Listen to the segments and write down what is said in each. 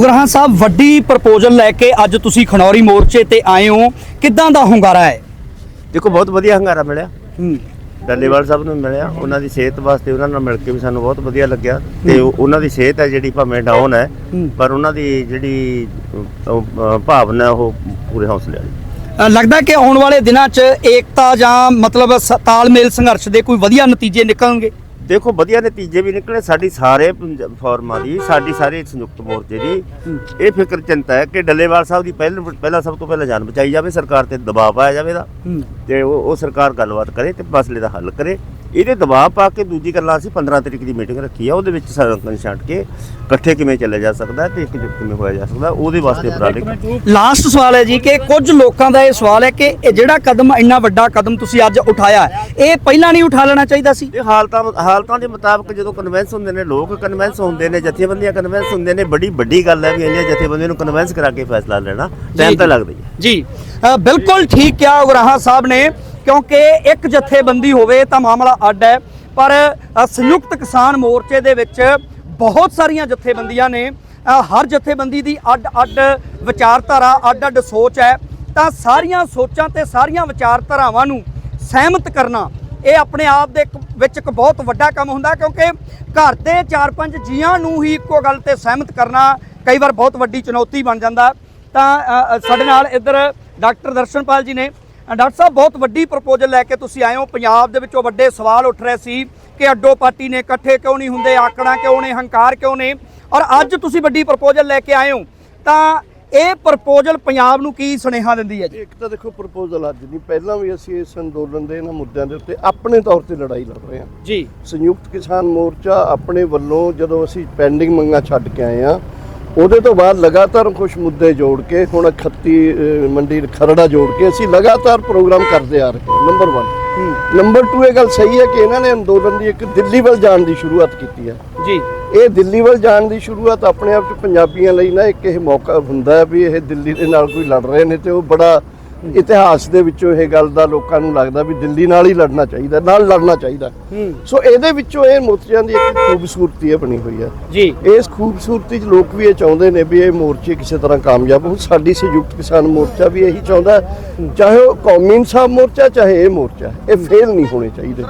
ਉਗਰਾਹਾਂ ਸਾਹਿਬ ਵੱਡੀ ਪ੍ਰਪੋਜ਼ਲ ਲੈ ਕੇ ਅੱਜ ਤੁਸੀਂ ਖਨੌਰੀ ਮੋਰਚੇ ਤੇ ਆਏ ਹੋ। ਕਿੱਦਾਂ ਦਾ ਹੁੰਗਾਰਾ ਹੈ? ਦੇਖੋ ਬਹੁਤ ਵਧੀਆ ਹੰਗਾਰਾ ਮਿਲਿਆ। ਹੂੰ। ਡੱਲੇਵਾਲ ਸਾਹਿਬ ਨੂੰ ਮਿਲਿਆ। ਉਹਨਾਂ ਦੀ ਸਿਹਤ ਵਾਸਤੇ ਉਹਨਾਂ ਨਾਲ ਮਿਲ ਕੇ ਵੀ ਸਾਨੂੰ ਬਹੁਤ ਵਧੀਆ ਲੱਗਿਆ। ਤੇ ਉਹ- ਉਹਨਾਂ ਦੀ ਸਿਹਤ ਹੈ ਜਿਹੜੀ ਭਾਵੇਂ ਡਾਊਨ ਹੈ। ਪਰ ਉਹਨਾਂ ਦੀ ਜਿਹੜੀ ਭਾਵਨਾ ਉਹ ਪੂਰੇ ਹੌਸਲੇ ਵਾਲੀ। ਲੱਗਦਾ ਕਿ ਆਉਣ ਵਾਲੇ ਦਿਨਾਂ 'ਚ ਏਕਤਾ ਜਾਂ ਮਤਲਬ ਤਾਲਮੇਲ ਸੰਘਰਸ਼ ਦੇ ਕੋਈ ਵਧੀਆ ਨਤੀਜੇ ਨਿਕਲਣਗੇ? ਦੇਖੋ ਵਧੀਆ ਨਤੀਜੇ ਵੀ ਨਿਕਲੇ ਸਾਡੀ ਸਾਰੇ ਫੋਰਮਾਂ ਦੀ ਸਾਡੀ ਸਾਰੇ ਸੰਯੁਕਤ ਮੋਰਚੇ ਦੀ। ਇਹ ਫਿਕਰ ਚਿੰਤਾ ਹੈ ਕਿ ਡੱਲੇਵਾਲ ਸਾਹਿਬ ਦੀ ਪਹਿਲ ਪਹਿਲਾਂ ਸਭ ਤੋਂ ਪਹਿਲਾਂ ਜਾਨ ਬਚਾਈ ਜਾਵੇ ਸਰਕਾਰ ਤੇ ਦਬਾਅ ਪਾਇਆ ਜਾਵੇ ਦਾ ਤੇ ਉਹ ਸਰਕਾਰ ਗੱਲਬਾਤ ਕਰੇ ਤੇ ਮਸਲੇ ਦਾ ਹੱਲ ਕਰੇ। ਇਹਦੇ ਦਬਾਅ ਪਾ ਕੇ ਦੂਜੀ ਗੱਲਾਂ ਅਸੀਂ 15 ਤਰੀਕ ਦੀ ਮੀਟਿੰਗ ਰੱਖੀ ਆ ਉਹਦੇ ਵਿੱਚ ਸਾਰਾ ਛੱਡ ਕੇ ਇਕੱਠੇ ਕਿਵੇਂ ਚੱਲਿਆ ਜਾ ਸਕਦਾ ਹੈ ਤੇ ਇੱਕਜੁੱਟ ਕਿਵੇਂ ਹੋਇਆ ਜਾ ਸਕਦਾ ਉਹਦੇ ਵਾਸਤੇ ਉਪਰਾਲੇ ਕੀਤੇ। ਲਾਸਟ ਸਵਾਲ ਹੈ ਜੀ ਕਿ ਕੁਝ ਲੋਕਾਂ ਦਾ ਇਹ ਸਵਾਲ ਹੈ ਕਿ ਇਹ ਜਿਹੜਾ ਕਦਮ ਇੰਨਾ ਵੱਡਾ ਕਦਮ ਤੁਸੀਂ ਅੱਜ ਉਠਾਇਆ ਇਹ ਪਹਿਲਾਂ ਨਹੀਂ ਉਠਾ ਲੈਣਾ ਚਾਹੀਦਾ ਸੀ? ਇਹ ਹਾਲਤਾਂ ਹਾਲਤਾਂ ਦੇ ਮੁਤਾਬਕ ਜਦੋਂ ਕਨਵੈਂਸ ਹੁੰਦੇ ਨੇ ਲੋਕ ਕਨਵੈਂਸ ਹੁੰਦੇ ਨੇ ਜਥੇਬੰਦੀਆਂ ਕਨਵੈਂਸ ਹੁੰਦੇ ਨੇ ਬੜੀ ਵੱਡੀ ਗੱਲ ਹੈ ਵੀ ਇੰਨੀਆਂ ਜਥੇਬੰਦੀਆਂ ਨੂੰ ਕਨਵੈਂਸ ਕਰਾ ਕੇ ਫੈਸਲਾ ਲੈਣਾ ਟਾਈਮ ਤਾਂ ਲੱਗਦਾ ਹੀ ਹੈ। ਜੀ। ਬਿਲਕੁਲ ਠੀਕ ਕਿਹਾ ਉਗਰਾਹਾਂ ਸਾਹਿਬ ਨੇ। ਕਿਉਂਕਿ ਇੱਕ ਜਥੇਬੰਦੀ ਹੋਵੇ ਤਾਂ ਮਾਮਲਾ ਅੱਡ ਹੈ। ਪਰ ਸੰਯੁਕਤ ਕਿਸਾਨ ਮੋਰਚੇ ਦੇ ਵਿੱਚ ਬਹੁਤ ਸਾਰੀਆਂ ਜਥੇਬੰਦੀਆਂ ਨੇ। ਹਰ ਜਥੇਬੰਦੀ ਦੀ ਅੱਡ-ਅੱਡ ਵਿਚਾਰਧਾਰਾ ਅੱਡ-ਅੱਡ ਸੋਚ ਹੈ। ਤਾਂ ਸਾਰੀਆਂ ਸੋਚਾਂ ਤੇ ਸਾਰੀਆਂ ਵਿਚਾਰਧਾਰਾਵਾਂ ਨੂੰ ਸਹਿਮਤ ਕਰਨਾ, ਇਹ ਆਪਣੇ ਆਪ ਦੇ ਵਿੱਚ ਇੱਕ ਬਹੁਤ ਵੱਡਾ ਕੰਮ ਹੁੰਦਾ। ਕਿਉਂਕਿ ਘਰ ਦੇ 4-5 ਜੀਆਂ ਨੂੰ ਹੀ ਇੱਕੋ ਗੱਲ ਤੇ ਸਹਿਮਤ ਕਰਨਾ ਕਈ ਵਾਰ ਬਹੁਤ ਵੱਡੀ ਚੁਣੌਤੀ ਬਣ ਜਾਂਦਾ। ਤਾਂ ਸਾਡੇ ਨਾਲ ਇੱਧਰ ਡਾਕਟਰ ਦਰਸ਼ਨਪਾਲ ਜੀ ਨੇ। ਡਾਕਟਰ ਸਾਹਿਬ ਬਹੁਤ ਵੱਡੀ ਪ੍ਰਪੋਜ਼ਲ ਲੈ ਕੇ ਤੁਸੀਂ ਆਏ ਹੋ। ਪੰਜਾਬ ਦੇ ਵਿੱਚੋਂ ਵੱਡੇ ਸਵਾਲ ਉੱਠ ਰਹੇ ਸੀ ਕਿ ਅੱਡੋ ਪਾਰਟੀ ਨੇ ਇਕੱਠੇ ਕਿਉਂ ਨਹੀਂ ਹੁੰਦੇ ਆਕੜਾਂ ਕਿਉਂ ਨੇ ਹੰਕਾਰ ਕਿਉਂ ਨੇ? ਔਰ ਅੱਜ ਤੁਸੀਂ ਵੱਡੀ ਪ੍ਰਪੋਜ਼ਲ ਲੈ ਕੇ ਆਏ ਹੋ। ਤਾਂ ਇਹ ਪ੍ਰਪੋਜ਼ਲ ਪੰਜਾਬ ਨੂੰ ਕੀ ਸੁਨੇਹਾ ਦਿੰਦੀ ਹੈ ਜੀ? ਇੱਕ ਤਾਂ ਦੇਖੋ ਪ੍ਰਪੋਜ਼ਲ ਅੱਜ ਨਹੀਂ। ਪਹਿਲਾਂ ਵੀ ਅਸੀਂ ਇਸ ਅੰਦੋਲਨ ਦੇ ਇਹਨਾਂ ਮੁੱਦਿਆਂ ਦੇ ਉੱਤੇ ਆਪਣੇ ਤੌਰ ਤੇ ਲੜਾਈ ਲੜ ਰਹੇ ਹਾਂ। ਜੀ। ਸੰਯੁਕਤ ਕਿਸਾਨ ਮੋਰਚਾ ਆਪਣੇ ਵੱਲੋਂ ਜਦੋਂ ਅਸੀਂ ਪੈਂਡਿੰਗ ਮੰਗਾਂ ਛੱਡ ਕੇ ਆਏ ਆ ਉਹਦੇ ਤੋਂ ਬਾਅਦ ਲਗਾਤਾਰ ਕੁਝ ਮੁੱਦੇ ਜੋੜ ਕੇ ਹੁਣ ਖੱਤੀ ਅਹ, ਮੰਡੀ ਖਰੜਾ ਜੋੜ ਕੇ ਅਸੀਂ ਲਗਾਤਾਰ ਪ੍ਰੋਗਰਾਮ ਕਰਦੇ ਆ ਰਹੇ ਹਾਂ ਨੰਬਰ 1 ਨੰਬਰ 2 ਇਹ ਗੱਲ ਸਹੀ ਹੈ ਕਿ ਇਹਨਾਂ ਨੇ ਅੰਦੋਲਨ ਦੀ ਇੱਕ ਦਿੱਲੀ ਵੱਲ ਜਾਣ ਦੀ ਸ਼ੁਰੂਆਤ ਕੀਤੀ ਹੈ। ਜੀ। ਇਹ ਦਿੱਲੀ ਵੱਲ ਜਾਣ ਦੀ ਸ਼ੁਰੂਆਤ ਆਪਣੇ ਆਪ ਚ ਪੰਜਾਬੀਆਂ ਲਈ ਨਾ ਇੱਕ ਇਹ ਮੌਕਾ ਹੁੰਦਾ ਹੈ ਵੀ ਇਹ ਦਿੱਲੀ ਦੇ ਨਾਲ ਕੋਈ ਲੜ ਰਹੇ ਨੇ ਤੇ ਉਹ ਬੜਾ ਇਤਿਹਾਸ ਦੇ ਵਿੱਚੋਂ ਇਹ ਗੱਲ ਦਾ ਲੋਕਾਂ ਨੂੰ ਲੱਗਦਾ ਵੀ ਦਿੱਲੀ ਨਾਲ ਹੀ ਲੜਨਾ ਚਾਹੀਦਾ ਨਾਲ ਲੜਨਾ ਚਾਹੀਦਾ। ਸੋ ਇਹਦੇ ਵਿੱਚੋਂ ਇਹ ਮੋਰਚਿਆਂ ਦੀ ਇੱਕ ਖੂਬਸੂਰਤੀ ਹੈ ਬਣੀ ਹੋਈ ਹੈ। ਜੀ। ਇਸ ਖੂਬਸੂਰਤੀ 'ਚ ਲੋਕ ਵੀ ਇਹ ਚਾਹੁੰਦੇ ਨੇ ਵੀ ਇਹ ਮੋਰਚੇ ਕਿਸੇ ਤਰ੍ਹਾਂ ਕਾਮਯਾਬ ਹੋਣ। ਸਾਡੀ ਸੰਯੁਕਤ ਕਿਸਾਨ ਮੋਰਚਾ ਵੀ ਇਹੀ ਚਾਹੁੰਦਾ। ਚਾਹੇ ਉਹ ਕੌਮੀ ਇਨਸਾਫ ਮੋਰਚਾ ਚਾਹੇ ਇਹ ਮੋਰਚਾ ਇਹ ਫੇਲ ਨਹੀਂ ਹੋਣੇ ਚਾਹੀਦੇ।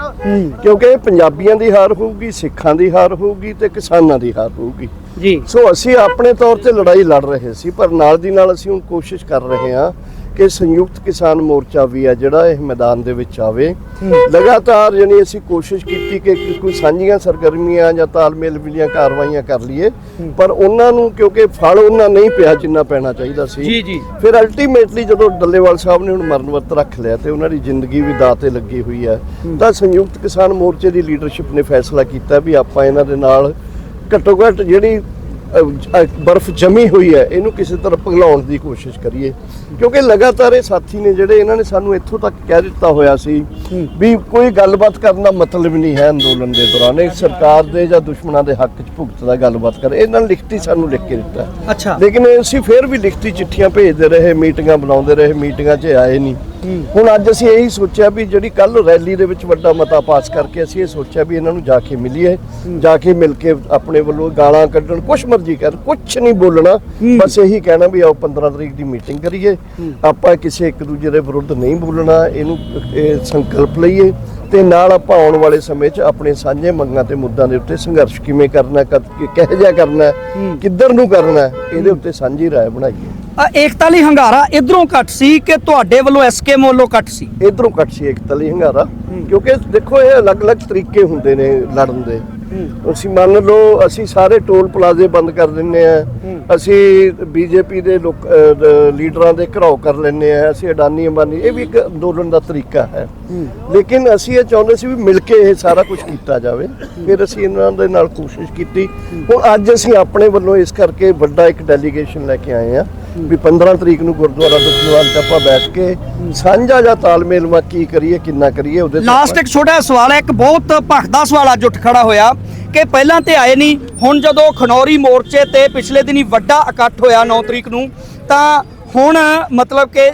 ਕਿਉਂਕਿ ਇਹ ਪੰਜਾਬੀਆਂ ਦੀ ਹਾਰ ਹੋਊਗੀ ਸਿੱਖਾਂ ਦੀ ਹਾਰ ਹੋਊਗੀ ਤੇ ਕਿਸਾਨਾਂ ਦੀ ਹਾਰ ਹੋਊਗੀ। ਜੀ। ਸੋ ਅਸੀਂ ਆਪਣੇ ਤੌਰ ਤੇ ਲੜਾਈ ਲੜ ਰਹੇ ਸੀ ਪਰ ਨਾਲ ਦੀ ਨਾਲ ਅਸੀਂ ਹੁਣ ਕੋਸ਼ਿਸ਼ ਕਰ ਰਹੇ ਹਾਂ ਕਿ ਸੰਯੁਕਤ ਕਿਸਾਨ ਮੋਰਚਾ ਵੀ ਹੈ ਜਿਹੜਾ ਇਹ ਮੈਦਾਨ ਦੇ ਵਿੱਚ ਆਵੇ। ਲਗਾਤਾਰ ਯਾਨੀ ਅਸੀਂ ਕੋਸ਼ਿਸ਼ ਕੀਤੀ ਕਿ ਕੋਈ ਸਾਂਝੀਆਂ ਸਰਗਰਮੀਆਂ ਜਾਂ ਤਾਲਮੇਲ ਵਾਲੀਆਂ ਕਾਰਵਾਈਆਂ ਕਰ ਲਈਏ। ਪਰ ਉਹਨਾਂ ਨੂੰ ਕਿਉਂਕਿ ਫਲ ਉਹਨਾਂ ਨਹੀਂ ਪਿਆ ਜਿੰਨਾ ਪੈਣਾ ਚਾਹੀਦਾ ਸੀ। ਜੀ ਜੀ। ਫਿਰ ਅਲਟੀਮੇਟਲੀ ਜਦੋਂ ਡੱਲੇਵਾਲ ਸਾਹਿਬ ਨੇ ਹੁਣ ਮਰਨ ਵਰਤ ਰੱਖ ਲਿਆ ਤੇ ਉਹਨਾਂ ਦੀ ਜ਼ਿੰਦਗੀ ਵੀ ਦਾਅ ਤੇ ਲੱਗੀ ਹੋਈ ਹੈ। ਤਾਂ ਸੰਯੁਕਤ ਕਿਸਾਨ ਮੋਰਚੇ ਦੀ ਲੀਡਰਸ਼ਿਪ ਨੇ ਫੈਸਲਾ ਕੀਤਾ ਵੀ ਆਪਾਂ ਇਹਨਾਂ ਦੇ ਨਾਲ ਘੱਟੋ ਘੱਟ ਜਿਹੜੀ ਬਰਫ਼ ਜਮੀ ਹੋਈ ਹੈ ਇਹਨੂੰ ਕਿਸੇ ਤਰ੍ਹਾਂ ਪਿਘਲਾਉਣ ਦੀ ਕੋਸ਼ਿਸ਼ ਕਰੀਏ। ਕਿਉਂਕਿ ਲਗਾਤਾਰ ਇਹ ਸਾਥੀ ਨੇ ਜਿਹੜੇ ਇਹਨਾਂ ਨੇ ਸਾਨੂੰ ਇੱਥੋਂ ਤੱਕ ਕਹਿ ਦਿੱਤਾ ਹੋਇਆ ਸੀ ਵੀ ਕੋਈ ਗੱਲਬਾਤ ਕਰਨ ਦਾ ਮਤਲਬ ਨਹੀਂ ਹੈ ਅੰਦੋਲਨ ਦੇ ਦੌਰਾਨ। ਇਹ ਸਰਕਾਰ ਦੇ ਜਾਂ ਦੁਸ਼ਮਣਾਂ ਦੇ ਹੱਕ 'ਚ ਭੁਗਤਦਾ ਗੱਲਬਾਤ ਕਰ। ਇਹਨਾਂ ਨੇ ਲਿਖਤੀ ਸਾਨੂੰ ਲਿਖ ਕੇ ਦਿੱਤਾ। ਅੱਛਾ। ਲੇਕਿਨ ਅਸੀਂ ਫਿਰ ਵੀ ਲਿਖਤੀ ਚਿੱਠੀਆਂ ਭੇਜਦੇ ਰਹੇ ਮੀਟਿੰਗਾਂ ਬਣਾਉਂਦੇ ਰਹੇ ਮੀਟਿੰਗਾਂ 'ਚ ਆਏ ਨਹੀਂ। ਹੁਣ ਅੱਜ ਅਸੀਂ ਇਹੀ ਸੋਚਿਆ ਵੀ ਜਿਹੜੀ ਕੱਲ ਰੈਲੀ ਦੇ ਵਿੱਚ ਵੱਡਾ ਮਤਾ ਪਾਸ ਕਰਕੇ ਅਸੀਂ ਇਹ ਸੋਚਿਆ ਵੀ ਇਹਨਾਂ ਨੂੰ ਜਾ ਕੇ ਮਿਲੀਏ, ਜਾ ਕੇ ਮਿਲ ਕੇ ਆਪਣੇ ਵੱਲੋਂ ਗਾਲਾਂ ਕੱਢਣ, ਕੁਛ ਮਰਜ਼ੀ ਕਰ ਕੁਛ ਨਹੀਂ ਬੋਲਣਾ, ਬਸ ਇਹੀ ਕਹਿਣਾ ਵੀ ਆਓ 15 ਤਰੀਕ ਦੀ ਮੀਟਿੰਗ ਕਰੀਏ। ਆਪਾਂ ਕਿਸੇ ਇੱਕ ਦੂਜੇ ਦੇ ਵਿਰੁੱਧ ਨਹੀਂ ਬੋਲਣਾ, ਇਹਨੂੰ ਸੰਕਲਪ ਲਈਏ ਤੇ ਨਾਲ ਆਪਾਂ ਆਉਣ ਵਾਲੇ ਸਮੇਂ 'ਚ ਆਪਣੇ ਸਾਂਝੇ ਮੰਗਾਂ ਤੇ ਮੁੱਦਿਆਂ ਦੇ ਉੱਤੇ ਸੰਘਰਸ਼ ਕਿਵੇਂ ਕਰਨਾ ਕਿਹੋ ਜਿਹਾ ਕਰਨਾ, ਕਿੱਧਰ ਨੂੰ ਕਰਨਾ, ਇਹਦੇ ਉੱਤੇ ਸਾਂਝੀ ਰਾਏ ਬਣਾਈਏ। ਏਕਤਾ ਲਈ ਹੰਗਾਰਾ ਇਧਰੋਂ ਘੱਟ ਸੀ ਕਿ ਤੁਹਾਡੇ ਵੱਲੋਂ ਐਸਕੇ ਵੱਲੋਂ ਘੱਟ ਸੀ? ਇਧਰੋਂ ਕੱਟ ਸੀ ਇੱਕ ਤਲੀ ਹੰਗਾਰਾ। ਕਿਉਂਕਿ ਦੇਖੋ ਇਹ ਅਲੱਗ-ਅਲੱਗ ਤਰੀਕੇ ਹੁੰਦੇ ਨੇ ਲੜਨ ਦੇ। ਅਸੀਂ ਮੰਨ ਲਓ ਅਸੀਂ ਸਾਰੇ ਟੋਲ ਪਲਾਜ਼ੇ ਬੰਦ ਕਰ ਦਿੰਨੇ ਆ। ਅਸੀਂ ਬੀਜੇਪੀ ਦੇ ਲੀਡਰਾਂ ਦੇ ਘਰਾਓ ਕਰ ਲੈਂਦੇ ਆ। ਅਸੀਂ ਅਡਾਨੀ ਅੰਬਾਨੀ ਇਹ ਵੀ ਇੱਕ ਅੰਦੋਲਨ ਦਾ ਤਰੀਕਾ ਹੈ। ਲੇਕਿਨ ਅਸੀਂ ਇਹ ਚਾਹੁੰਦੇ ਸੀ ਵੀ ਮਿਲ ਕੇ ਇਹ ਸਾਰਾ ਕੁਝ ਕੀਤਾ ਜਾਵੇ। ਫਿਰ ਅਸੀਂ ਇਹਨਾਂ ਦੇ ਨਾਲ ਕੋਸ਼ਿਸ਼ ਕੀਤੀ। ਹੁਣ ਅੱਜ ਅਸੀਂ ਆਪਣੇ ਵੱਲੋਂ ਇਸ ਕਰਕੇ ਵੱਡਾ ਇੱਕ ਡੈਲੀਗੇਸ਼ਨ ਲੈ ਕੇ ਆਏ ਆ। ਵੀ 15 ਤਰੀਕ ਨੂੰ ਗੁਰਦੁਆਰਾ ਦੁਖਨਿਵਾਰਨ ਤੇ ਆਪਾਂ ਬੈਠ ਕੇ ਸਾਂਝਾ ਜਾਂ ਤਾਲਮੇਲ ਮਾ ਕੀ ਕਰੀਏ ਕਿੰਨਾ ਕਰੀਏ ਉਹਦੇ ਲਾਸਟ ਇੱਕ ਛੋਟਾ ਜਿਹਾ ਸਵਾਲ ਹੈ ਇੱਕ ਬਹੁਤ ਭਖਦਾ ਸਵਾਲ ਅੱਜ ਉੱਠ ਖੜਾ ਹੋਇਆ ਕਿ ਪਹਿਲਾਂ ਤੇ ਆਏ ਨਹੀਂ ਹੁਣ ਜਦੋਂ ਖਨੌਰੀ ਮੋਰਚੇ ਤੇ ਪਿਛਲੇ ਦਿਨੀ ਵੱਡਾ ਇਕੱਠ ਹੋਇਆ 9 ਤਰੀਕ ਨੂੰ ਤਾਂ ਹੁਣ ਮਤਲਬ ਕਿ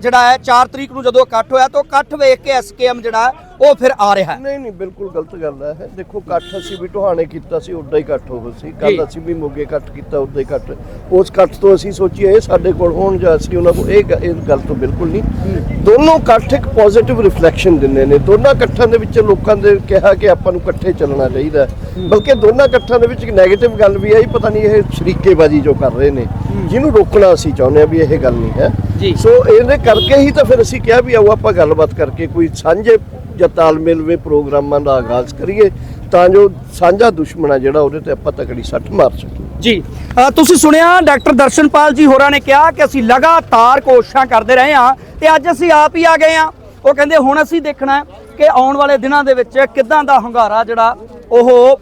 ਜਿਹੜਾ ਹੈ 4 ਤਰੀਕ ਨੂੰ ਜਦੋਂ ਇਕੱਠ ਹੋਇਆ ਤਾਂ ਇਕੱਠ ਵੇਖ ਕੇ ਐਸਕੇਐਮ ਜਿਹੜਾ ਉਹ ਫਿਰ ਆ ਰਿਹਾ ਹੈ ਨਹੀਂ ਨਹੀਂ ਬਿਲਕੁਲ ਗਲਤ ਗੱਲ ਹੈ। ਦੇਖੋ ਇਕੱਠ ਅਸੀਂ ਵੀ ਟੋਹਾਣੇ ਕੀਤਾ ਸੀ ਉਦਾਂ ਹੀ ਇਕੱਠ ਹੋ ਸੀ। ਕੱਲ ਅਸੀਂ ਵੀ ਮੋਗੇ ਇਕੱਠ ਕੀਤਾ ਉਦਾਂ ਹੀ ਇਕੱਠ ਉਸ ਇਕੱਠ ਤੋਂ ਅਸੀਂ ਸੋਚੀਏ ਇਹ ਸਾਡੇ ਕੋਲ ਹੋਣ ਜਾਂ ਅਸੀਂ ਉਹਨਾਂ ਕੋਲ ਇਹ ਗ- ਇਹ ਗੱਲ ਤੋਂ ਬਿਲਕੁਲ ਨਹੀਂ ਦੋਨੋਂ ਇਕੱਠ ਇੱਕ ਪੋਜ਼ਿਟਿਵ ਰਿਫਲੈਕਸ਼ਨ ਦਿੰਦੇ ਨੇ ਦੋਨਾਂ ਇਕੱਠਾਂ ਦੇ ਵਿੱਚ ਲੋਕਾਂ ਦੇ ਕਿਹਾ ਕਿ ਆਪਾਂ ਨੂੰ ਇਕੱਠੇ ਚੱਲਣਾ ਚਾਹੀਦਾ ਹੈ। ਬਲਕਿ ਦੋਨਾਂ ਇਕੱਠਾਂ ਦੇ ਵਿੱਚ ਇੱਕ 네ਗੇਟਿਵ ਗੱਲ ਵੀ ਆਈ ਪਤਾ ਨਹੀਂ ਇਹ ਸ਼ਰੀਕੇਬਾਜ਼ੀ ਜੋ ਕਰ ਰਹੇ ਨੇ ਜਿਹਨੂੰ ਰੋਕਣਾ ਅਸੀਂ ਚਾਹੁੰਦੇ ਆ ਵੀ ਇਹ ਗੱਲ ਨਹੀਂ ਹੈ ਜੀ। ਸੋ ਇਹਦੇ ਕਰਕੇ ਹੀ ਤਾਂ ਫਿਰ ਅਸੀਂ ਕਿਹਾ ਵੀ ਆਓ ਆਪਾਂ ਗੱਲਬਾਤ ਕਰਕੇ ਕੋਈ ਸਾਂਝੇ ਜਾਂ ਤਾਲਮੇਲ ਵੇ ਪ੍ਰੋਗਰਾਮਾਂ ਦਾ ਆਗਾਜ਼ ਕਰੀਏ ਤਾਂ ਜੋ ਸਾਂਝਾ ਦੁਸ਼ਮਣ ਜਿਹੜਾ ਉਹਦੇ ਤੇ ਆਪਾਂ ਤਕੜੀ ਸੱਟ ਮਾਰ ਸਕੀਏ। ਜੀ ਤੁਸੀਂ ਸੁਣਿਆ ਡਾਕਟਰ ਦਰਸ਼ਨਪਾਲ ਜੀ ਹੋਰਾਂ ਨੇ ਕਿਹਾ ਕਿ ਅਸੀਂ ਲਗਾਤਾਰ ਕੋਸ਼ਿਸ਼ਾਂ ਕਰਦੇ ਰਹੇ ਹਾਂ ਤੇ ਅੱਜ ਅਸੀਂ ਆਪ ਹੀ ਆ ਗਏ ਹਾਂ। ਉਹ ਕਹਿੰਦੇ ਹੁਣ ਅਸੀਂ ਦੇਖਣਾ ਹੈ ਕਿ ਆਉਣ ਵਾਲੇ ਦਿਨਾਂ ਦੇ ਵਿੱਚ ਕਿੱਦਾਂ ਦਾ ਹੰਗਾਰਾ ਜਿਹੜਾ ਉਹ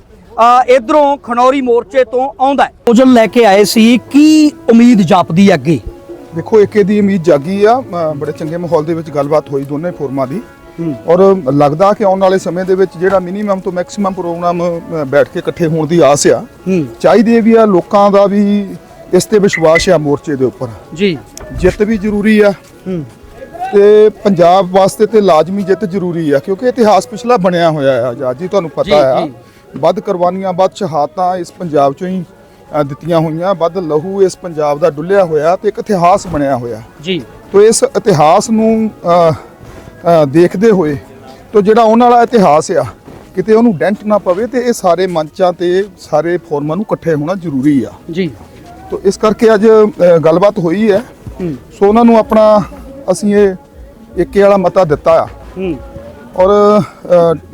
ਇਧਰੋਂ ਖਨੌਰੀ ਮੋਰਚੇ ਤੋਂ ਆਉਂਦਾ ਹੈ। ਉਜਲ ਲੈ ਕੇ ਆਏ ਸੀ ਕੀ ਉਮੀਦ ਜਾਪਦੀ ਹੈ ਅੱਗੇ? ਦੇਖੋ ਏਕੇ ਦੀ ਉਮੀਦ ਜਾਗੀ ਆ। ਬੜੇ ਚੰਗੇ ਮਾਹੌਲ ਦੇ ਵਿੱਚ ਗੱਲਬਾਤ ਹੋਈ ਦੋਨੇ ਫੋਰਮਾਂ ਦੀ। ਔਰ ਲੱਗਦਾ ਕਿ ਆਉਣ ਵਾਲੇ ਸਮੇਂ ਦੇ ਵਿੱਚ ਜਿਹੜਾ ਮਿਨੀਮਮ ਤੋਂ ਮੈਕਸਿਮਮ ਪ੍ਰੋਗਰਾਮ ਬੈਠ ਕੇ ਇਕੱਠੇ ਹੋਣ ਦੀ ਆਸ ਆ ਚਾਹੀਦੀ ਵੀ ਆ ਲੋਕਾਂ ਦਾ ਵੀ ਇਸ ਤੇ ਵਿਸ਼ਵਾਸ ਆ ਮੋਰਚੇ ਦੇ ਉੱਪਰ। ਜੀ। ਜਿੱਤ ਵੀ ਜ਼ਰੂਰੀ ਆ ਤੇ ਪੰਜਾਬ ਵਾਸਤੇ ਤੇ ਲਾਜ਼ਮੀ ਜਿੱਤ ਜ਼ਰੂਰੀ ਆ ਕਿਉਂਕਿ ਇਤਿਹਾਸ ਪਿਛਲਾ ਬਣਿਆ ਹੋਇਆ ਆ ਜਾਂ ਜੀ ਤੁਹਾਨੂੰ ਪਤਾ ਆ। ਵੱਧ ਕੁਰਬਾਨੀਆਂ ਵੱਧ ਸ਼ਹਾਦਤਾਂ ਇਸ ਪੰਜਾਬ ਚੋਂ ਹੀ ਦਿੱਤੀਆਂ ਹੋਈਆਂ ਵੱਧ ਲਹੂ ਇਸ ਪੰਜਾਬ ਦਾ ਡੁੱਲਿਆ ਹੋਇਆ ਤੇ ਇੱਕ ਇਤਿਹਾਸ ਬਣਿਆ ਹੋਇਆ। ਜੀ। ਤੋ ਇਸ ਇਤਿਹਾਸ ਨੂੰ ਦੇਖਦੇ ਹੋਏ ਤੋ ਜਿਹੜਾ ਉਹਨਾਂ ਵਾਲਾ ਇਤਿਹਾਸ ਆ ਕਿਤੇ ਉਹਨੂੰ ਡੈਂਟ ਨਾ ਪਵੇ ਤੇ ਇਹ ਸਾਰੇ ਮੰਚਾਂ ਤੇ ਸਾਰੇ ਫੋਰਮਾਂ ਨੂੰ ਇਕੱਠੇ ਹੋਣਾ ਜ਼ਰੂਰੀ ਆ। ਜੀ। ਤੋ ਇਸ ਕਰਕੇ ਅੱਜ ਗੱਲਬਾਤ ਹੋਈ ਹੈ। ਸੋ ਉਹਨਾਂ ਨੂੰ ਆਪਣਾ ਅਸੀਂ ਇਹ ਏਕੇ ਵਾਲਾ ਮਤਾ ਦਿੱਤਾ ਆ। ਹੂੰ। ਔਰ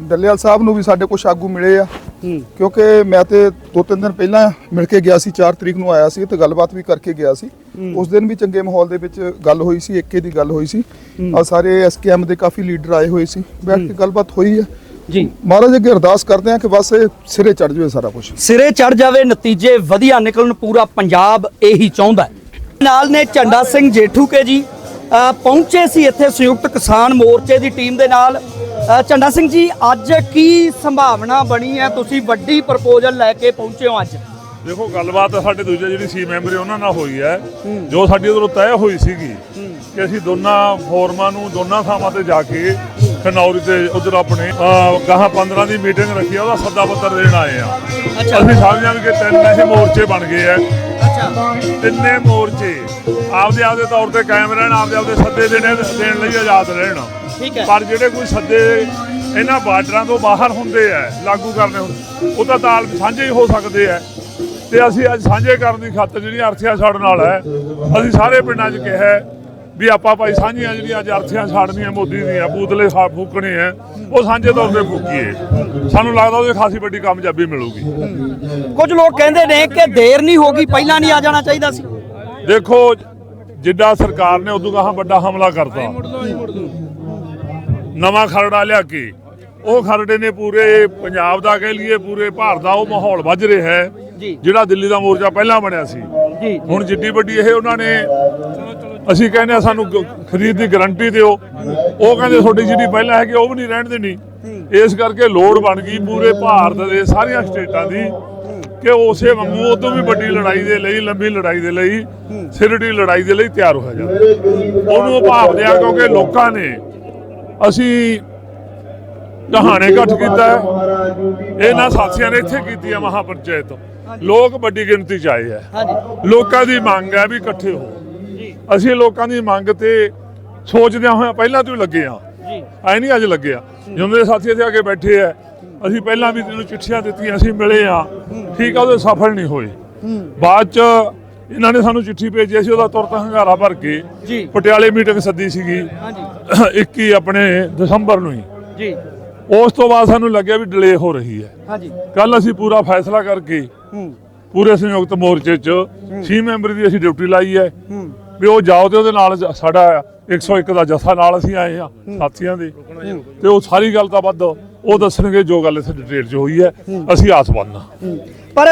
ਡੱਲੇਵਾਲ ਸਾਹਿਬ ਨੂੰ ਵੀ ਸਾਡੇ ਕੁਝ ਆਗੂ ਮਿਲੇ ਆ। ਕਿਉਂਕਿ ਮੈਂ ਤੇ ਦੋ ਤਿੰਨ ਦਿਨ ਪਹਿਲਾਂ ਮਿਲ ਕੇ ਗਿਆ ਸੀ 4 ਤਰੀਕ ਨੂੰ ਆਇਆ ਸੀ ਤੇ ਗੱਲਬਾਤ ਵੀ ਕਰਕੇ ਗਿਆ ਸੀ। ਉਸ ਦਿਨ ਵੀ ਚੰਗੇ ਮਾਹੌਲ ਦੇ ਵਿੱਚ ਗੱਲ ਹੋਈ ਸੀ ਏਕੇ ਦੀ ਗੱਲ ਹੋਈ ਸੀ। ਆ ਸਾਰੇ ਐਸਕੇਐਮ ਦੇ ਕਾਫੀ ਲੀਡਰ ਆਏ ਹੋਏ ਸੀ। ਬੈਠ ਕੇ ਗੱਲਬਾਤ ਹੋਈ ਹੈ ਜੀ। ਮਹਾਰਾਜ ਅੱਗੇ ਅਰਦਾਸ ਕਰਦੇ ਆ ਕਿ ਬਸ ਇਹ ਸਿਰੇ ਚੜ ਜਾਵੇ ਸਾਰਾ ਕੁਝ ਸਿਰੇ ਚੜ ਜਾਵੇ ਨਤੀਜੇ ਵਧੀਆ ਨਿਕਲਣ ਪੂਰਾ ਪੰਜਾਬ ਇਹੀ ਚਾਹੁੰਦਾ। ਨਾਲ ਨੇ ਝੰਡਾ ਸਿੰਘ ਜੇਠੂਕੇ ਜੀ ਪਹੁੰਚੇ ਸੀ ਇੱਥੇ ਸੰਯੁਕਤ ਕਿਸਾਨ ਮੋਰਚੇ ਦੀ ਟੀਮ ਦੇ ਨਾਲ। ਝੰਡਾ ਸਿੰਘ ਜੀ ਅੱਜ ਕੀ ਸੰਭਾਵਨਾ ਬਣੀ ਹੈ? ਤੁਸੀਂ ਵੱਡੀ ਪ੍ਰਪੋਜ਼ਲ ਲੈ ਕੇ ਪਹੁੰਚੇ ਹੋ ਅੱਜ। ਦੇਖੋ ਗੱਲਬਾਤ ਸਾਡੇ ਦੂਜੇ ਜਿਹੜੀ ਸੀ ਮੈਂਬਰ ਉਹਨਾਂ ਨਾਲ ਹੋਈ ਹੈ। ਜੋ ਸਾਡੀ ਉਧਰੋਂ ਤੈਅ ਹੋਈ ਸੀਗੀ ਕਿ ਅਸੀਂ ਦੋਨਾਂ ਫੋਰਮਾਂ ਨੂੰ ਦੋਨਾਂ ਥਾਵਾਂ ਤੇ ਜਾ ਕੇ ਖਨੌਰੀ ਤੇ ਉਧਰ ਆਪਣੇ ਗਾਹਾਂ 15 ਦੀ ਮੀਟਿੰਗ ਰੱਖੀ ਆ ਉਹਦਾ ਸੱਦਾ ਪੱਤਰ ਦੇਣ ਆਏ ਆ। ਅਸੀਂ ਸਮਝਾਂ ਕਿ ਤਿੰਨ ਇਹ ਮੋਰਚੇ ਬਣ ਗਏ ਆ। ਤਿੰਨੇ ਮੋਰਚੇ ਆਪਦੇ ਆਪਦੇ ਤੌਰ ਤੇ ਕਾਇਮ ਰਹਿਣ ਆਪਦੇ ਆਪਦੇ ਸੱਦੇ ਦੇਣੇ ਦੇਣ ਲਈ ਆਜ਼ਾਦ ਰਹਿਣ। ਠੀਕ ਹੈ। ਪਰ ਜਿਹੜੇ ਕੋਈ ਸੱਦੇ ਇਹਨਾਂ ਬਾਰਡਰਾਂ ਤੋਂ ਬਾਹਰ ਹੁੰਦੇ ਆ ਲਾਗੂ ਕਰਨੇ ਹੁੰਦੇ ਉਹ ਤਾਂ ਤਾਲ ਸਾਂਝੇ ਹੀ ਹੋ ਸਕਦੇ ਆ। ਤੇ ਅਸੀਂ ਅੱਜ ਸਾਂਝੇ ਕਰਨ ਦੀ ਖਾਤਰ ਜਿਹੜੀਆਂ ਅਰਥੀਆਂ ਸਾਡੇ ਨਾਲ ਹੈ ਅਸੀਂ ਸਾਰੇ ਪਿੰਡਾਂ 'ਚ ਕਿਹਾ ਵੀ ਆਪਾਂ ਭਾਈ ਸਾਂਝੀਆਂ ਜਿਹੜੀਆਂ ਅੱਜ ਅਰਥੀਆਂ ਛਾੜਨੀਆਂ ਮੋਦੀ ਦੀਆਂ ਬੂਤਲੇ ਫੂਕਣੇ ਆ ਉਹ ਸਾਂਝੇ ਤੌਰ ਤੇ ਫੂਕੀਏ। ਸਾਨੂੰ ਲੱਗਦਾ ਉਹਦੇ ਖਾਸੀ ਵੱਡੀ ਕਾਮਯਾਬੀ ਮਿਲੂਗੀ। ਕੁਝ ਲੋਕ ਕਹਿੰਦੇ ਨੇ ਕਿ ਦੇਰ ਨਹੀਂ ਹੋ ਗਈ ਪਹਿਲਾਂ ਨਹੀਂ ਆ ਜਾਣਾ ਚਾਹੀਦਾ ਸੀ। ਦੇਖੋ ਜਿੱਡਾ ਸਰਕਾਰ ਨੇ ਉਦੋਂ ਕਹਾ ਵੱਡਾ ਹਮਲਾ ਕਰਤਾ। ਨਵਾਂ ਖਰੜਾ ਲਿਆ ਕੇ। ਉਹ ਖਰੜੇ ਨੇ ਪੂਰੇ ਪੰਜਾਬ ਦਾ ਕਹਿ ਲਈਏ ਪੂਰੇ ਭਾਰਤ ਦਾ ਉਹ ਮਾਹੌਲ ਵੱਜ ਰਿਹਾ ਹੈ। ਜਿਹੜਾ ਦਿੱਲੀ ਦਾ ਮੋਰਚਾ ਪਹਿਲਾਂ ਬਣਿਆ ਸੀ। ਹੁਣ ਜਿੱਡੀ ਵੱਡੀ ਇਹ ਉਹਨਾਂ ਨੇ ਅਸੀਂ ਕਹਿੰਦੇ ਆ ਸਾਨੂੰ ਖਰੀਦ ਦੀ ਗਾਰੰਟੀ ਦਿਓ। ਉਹ ਕਹਿੰਦੇ ਤੁਹਾਡੀ ਜਿਹੜੀ ਪਹਿਲਾਂ ਹੈਗੀ ਉਹ ਵੀ ਨਹੀਂ ਰਹਿਣ ਦੇਣੀ। ਇਸ ਕਰਕੇ ਲੋੜ ਬਣ ਗਈ ਪੂਰੇ ਭਾਰਤ ਦੇ ਸਾਰੀਆਂ ਸਟੇਟਾਂ ਦੀ ਕਿ ਉਸੇ ਵਾਂਗੂ ਉਹ ਤੋਂ ਵੀ ਵੱਡੀ ਲੜਾਈ ਦੇ ਲਈ ਲੰਬੀ ਲੜਾਈ ਦੇ ਲਈ ਸਿਰੜੀ ਲੜਾਈ ਦੇ ਲਈ ਤਿਆਰ ਹੋਇਆ ਜਾਵੇ। ਉਹਨੂੰ ਭਾਵਦੇ ਆ ਕਿਉਂਕਿ ਲੋਕਾਂ ਨੇ ਅਸੀਂ ਕਹਾਣੇ ਇਕੱਠ ਕੀਤਾ ਹੈ। ਇਹਨਾਂ ਸਾਥੀਆਂ ਨੇ ਇੱਥੇ ਕੀਤੀ ਹੈ ਮਹਾਪੰਚਾਇਤ। ਲੋਕ ਵੱਡੀ ਗਿਣਤੀ ਚ ਆਏ ਹੈ। ਹਾਂਜੀ। ਲੋਕਾਂ ਦੀ ਮੰਗ ਹੈ ਵੀ ਇਕੱਠੇ ਹੋ। ਅਸੀਂ ਲੋਕਾਂ ਦੀ ਮੰਗ ਤੇ ਸੋਚਦਿਆਂ ਹੋਇਆਂ ਪਹਿਲਾਂ ਤੋਂ ਹੀ ਲੱਗੇ ਆ ਜੀ। ਐ ਨਹੀਂ ਅੱਜ ਲੱਗੇ ਆ ਜਿਉਂਦੇ ਦੇ ਸਾਥੀ ਇੱਥੇ ਆ ਕੇ ਬੈਠੇ ਆ ਅਸੀਂ ਪਹਿਲਾਂ ਵੀ ਤੈਨੂੰ ਚਿੱਠੀਆਂ ਦਿੱਤੀਆਂ ਅਸੀਂ ਮਿਲੇ ਆ ਠੀਕ ਆ ਉਹਦੇ ਸਫਲ ਨਹੀਂ ਹੋਏ। ਬਾਅਦ ਚ ਇਹਨਾਂ ਨੇ ਸਾਨੂੰ ਚਿੱਠੀ ਭੇਜੀ ਸੀ ਉਹਦਾ ਤੁਰਤ ਹੰਗਾਰਾ ਭਰ ਕੇ ਜੀ। ਪਟਿਆਲੇ ਮੀਟਿੰਗ ਸੱਦੀ ਸੀਗੀ। ਹਾਂਜੀ। 21 ਆਪਣੇ ਦਸੰਬਰ ਨੂੰ ਹੀ। ਜੀ। ਉਸ ਤੋਂ ਬਾਅਦ ਸਾਨੂੰ ਲੱਗਿਆ ਵੀ ਡਿਲੇ ਹੋ ਰਹੀ ਹੈ। ਹਾਂਜੀ। ਕੱਲ ਅਸੀਂ ਪੂਰਾ ਫੈਸਲਾ ਕਰਕੇ ਹੂੰ। ਪੂਰੇ ਸੰਯੁਕਤ ਮੋਰਚੇ 'ਚ ਛੇ ਮੈਂਬਰ ਦੀ ਅਸੀਂ ਡਿਊਟੀ ਲਾਈ ਹੈ। ਹੂੰ। ਵੀ ਉਹ ਜਾਓ ਤੇ ਉਹਦੇ ਨਾਲ ਸਾਡਾ 101 ਦਾ ਜਥਾ ਨਾਲ ਅਸੀਂ ਆਏ ਆ ਸਾਥੀਆਂ ਦੇ। ਤੇ ਉਹ ਸਾਰੀ ਗੱਲ ਤਾਂ ਵੱਧ ਉਹ ਦੱਸਣਗੇ ਜੋ ਗੱਲ ਇੱਥੇ ਡਿਟੇਲ 'ਚ ਹੋਈ ਹੈ। ਅਸੀਂ ਆਸਵੰਨ ਹਾਂ। ਪਰ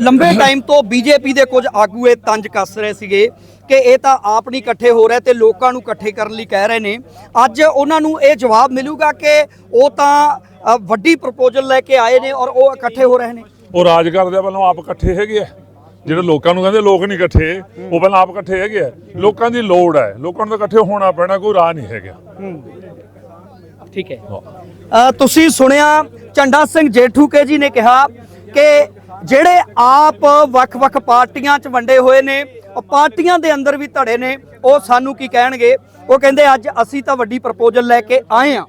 ਲੰਬੇ ਟਾਈਮ ਤੋਂ ਬੀਜੇਪੀ ਦੇ ਕੁਝ ਆਗੂ ਇਹ ਤੰਜ ਕੱਸ ਰਹੇ ਸੀਗੇ ਕਿ ਇਹ ਤਾਂ ਆਪ ਨਹੀਂ ਇਕੱਠੇ ਹੋ ਰਹੇ ਤੇ ਲੋਕਾਂ ਨੂੰ ਇਕੱਠੇ ਕਰਨ ਲਈ ਕਹਿ ਰਹੇ ਨੇ। ਅੱਜ ਉਹਨਾਂ ਨੂੰ ਇਹ ਜਵਾਬ ਮਿਲੂਗਾ ਕਿ ਉਹ ਤਾਂ ਵੱਡੀ ਪ੍ਰਪੋਜ਼ਲ ਲੈ ਕੇ ਆਏ ਨੇ ਔਰ ਉਹ ਇਕੱਠੇ ਹੋ ਰਹੇ ਨੇ। ਉਹ ਰਾਜ ਕਰਦੇ ਪਹਿਲਾਂ ਆਪ ਇਕੱਠੇ ਹੈਗੇ ਆ। ਜਿਹੜੇ ਲੋਕਾਂ ਨੂੰ ਕਹਿੰਦੇ ਲੋਕ ਨਹੀਂ ਇਕੱਠੇ ਉਹ ਪਹਿਲਾਂ ਆਪ ਇਕੱਠੇ ਹੈਗੇ ਆ। ਲੋਕਾਂ ਦੀ ਲੋੜ ਹੈ ਲੋਕਾਂ ਨੂੰ ਤਾਂ ਇਕੱਠੇ ਹੋਣਾ ਪੈਣਾ ਕੋਈ ਰਾਹ ਨਹੀਂ ਹੈਗਾ। ਠੀਕ ਹੈ। ਤੁਸੀਂ ਸੁਣਿਆ ਝੰਡਾ ਸਿੰਘ ਜੇਠੂਕੇ ਜੀ ਨੇ ਕਿਹਾ ਕਿ ਜਿਹੜੇ ਆਪ ਵੱਖ-ਵੱਖ ਪਾਰਟੀਆਂ 'ਚ ਵੰਡੇ ਹੋਏ ਨੇ ਉਹ ਪਾਰਟੀਆਂ ਦੇ ਅੰਦਰ ਵੀ ਧੜੇ ਨੇ, ਉਹ ਸਾਨੂੰ ਕੀ ਕਹਿਣਗੇ? ਉਹ ਕਹਿੰਦੇ, ਅੱਜ ਅਸੀਂ ਤਾਂ ਵੱਡੀ ਪ੍ਰਪੋਜ਼ਲ ਲੈ ਕੇ ਆਏ ਆ